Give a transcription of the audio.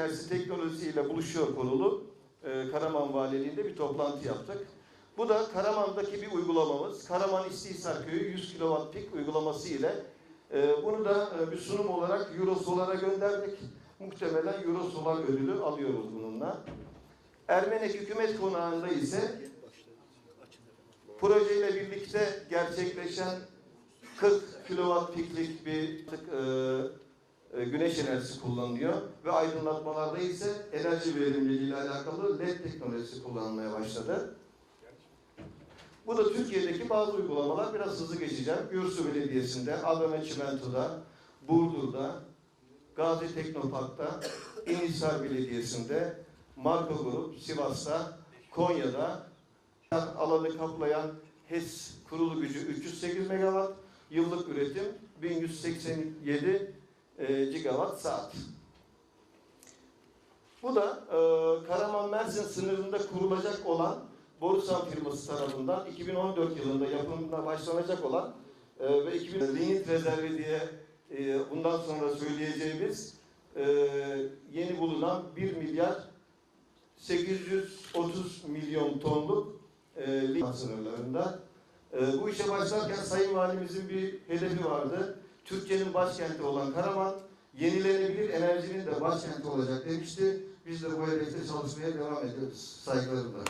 enerjisi teknolojisiyle buluşuyor konulu e, Karaman Valiliğinde bir toplantı yaptık. Bu da Karaman'daki bir uygulamamız. Karaman İstihisar Köyü 100 kW pik uygulaması ile e, bunu da e, bir sunum olarak Eurosolar'a gönderdik. Muhtemelen Eurosolar ödülü alıyoruz bununla. Ermenek Hükümet Konağı'nda ise projeyle birlikte gerçekleşen 40 kW piklik bir e, e, güneş enerjisi kullanılıyor ve aydınlatmalarda ise enerji verimliliği ile alakalı LED teknolojisi kullanılmaya başladı. Bu da Türkiye'deki bazı uygulamalar biraz hızlı geçeceğim. Gürsu Belediyesi'nde, AVM Çimento'da, Burdur'da, Gazi Teknopark'ta, İnhisar Belediyesi'nde, Marco Grup, Sivas'ta, Konya'da alanı kaplayan HES kurulu gücü 308 megawatt, yıllık üretim 1187 e, gigawatt saat. Bu da e, Karaman Mersin sınırında kurulacak olan Borusan firması tarafından 2014 yılında yapımına başlanacak olan e, ve 2000 Lignit rezervi diye e, bundan sonra söyleyeceğimiz e, yeni bulunan 1 milyar 830 milyon tonluk e, lignit sınırlarında. E, bu işe başlarken Sayın Valimizin bir hedefi vardı. Türkiye'nin başkenti olan Karaman, yenilenebilir enerjinin de başkenti olacak demişti. Biz de bu hedefte çalışmaya devam ediyoruz. Saygılarımla.